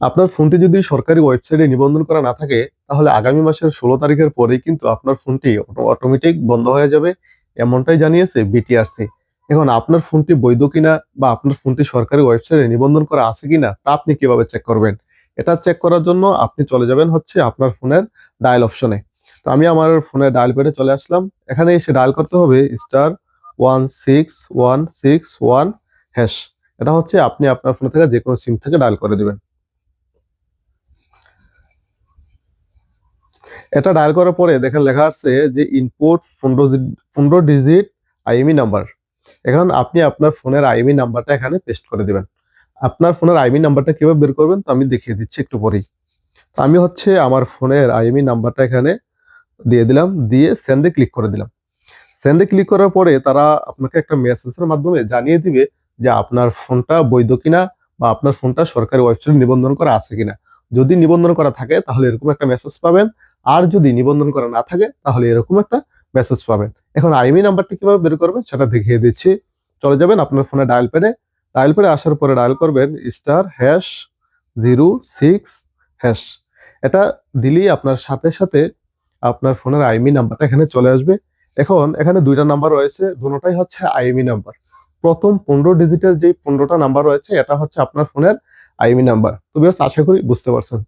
আপনার ফোনটি যদি সরকারি ওয়েবসাইটে নিবন্ধন করা না থাকে, তাহলে আগামী মাসের ষোলো তারিখের পরেই কিন্তু আপনার ফোনটি অটোমেটিক বন্ধ হয়ে যাবে, এমনটাই জানিয়েছে বিটিআরসি এখন আপনার ফোনটি বৈধ কিনা বা আপনার ফোনটি সরকারি ওয়েবসাইটে নিবন্ধন করা আছে কিনা, তা আপনি কীভাবে চেক করবেন? এটা চেক করার জন্য আপনি চলে যাবেন হচ্ছে আপনার ফোনের ডায়াল অপশনে তো আমি আমার ফোনের ডায়াল পেডে চলে আসলাম। এখানে এসে ডায়াল করতে হবে star one six one six one hash এটা হচ্ছে আপনি আপনার ফোন থেকে যে কোনো সিম থেকে ডায়াল করে দিবেন। এটা ডায়াল করার পরে দেখেন লেখা আছে যে ইনপুট পনেরো পনেরো ডিজিট আইএমই নাম্বার এখন আপনি আপনার ফোনের আইএমই নাম্বারটা এখানে পেস্ট করে দিবেন। আপনার ফোনের আইএমই নাম্বারটা কীভাবে বের করবেন তো আমি দেখিয়ে দিচ্ছি একটু পরেই। আমি হচ্ছে আমার ফোনের আইএমই নাম্বারটা এখানে দিয়ে দিলাম, দিয়ে সেন্ডে ক্লিক করে দিলাম। সেন্ডে ক্লিক করার পরে তারা আপনাকে একটা মেসেজের মাধ্যমে জানিয়ে দিবে যে আপনার ফোনটা বৈধ কিনা বা আপনার ফোনটা সরকারি ওয়েবসাইটে নিবন্ধন করা আছে কিনা। যদি নিবন্ধন করা থাকে তাহলে এরকম একটা মেসেজ পাবেন। আর যদি নিবন্ধন করা না থাকে, তাহলে এরকম একটা মেসেজ পাবেন। এখন আইমি নাম্বারটি কীভাবে বের করবেন সেটা দেখিয়ে দিচ্ছি। চলে যাবেন আপনার ফোনে ডায়াল পেডে ডায়াল পেডে আসার পরে ডায়াল করবেন star hash zero six hash এটা দিলেই আপনার সাথে সাথে আপনার ফোনের আইমি নাম্বারটা এখানে চলে আসবে। এখন এখানে দুইটা নাম্বার রয়েছে, দুটোটাই হচ্ছে আইএমই নাম্বার প্রথম পনেরো ডিজিটের যে পনেরোটা নাম্বার রয়েছে, এটা হচ্ছে আপনার ফোনের আইএমই নাম্বার তো আশা করি বুঝতে পারছেন।